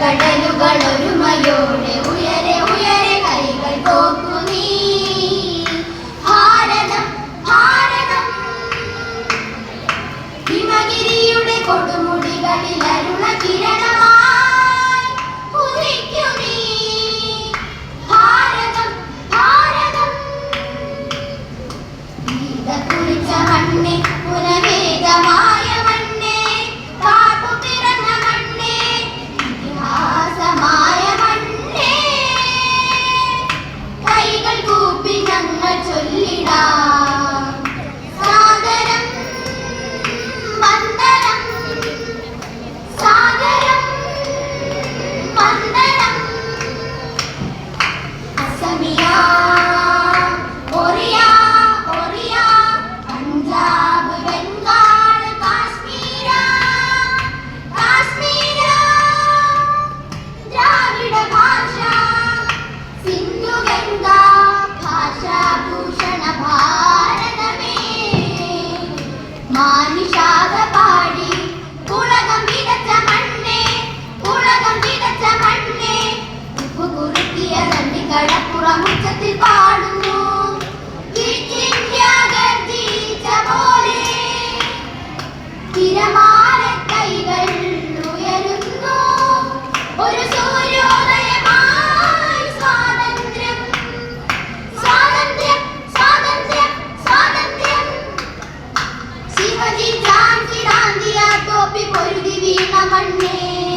കടലുകളൊരുമയോടെ ഉയരെ ഉയരെ കൈകൾ പോക്കു നീ. ഭാരതം ഭാരതം. ഹിമഗിരിയുടെ കൊടുമുടികളിൽ അരുണ കിരണമായി ഉദിക്കു നീ. ഭാരതം ഭാരതം. നീത കുറിച്ച മണ്ണെ మానిషాద പൊരുതി വീണ മണ്ണേ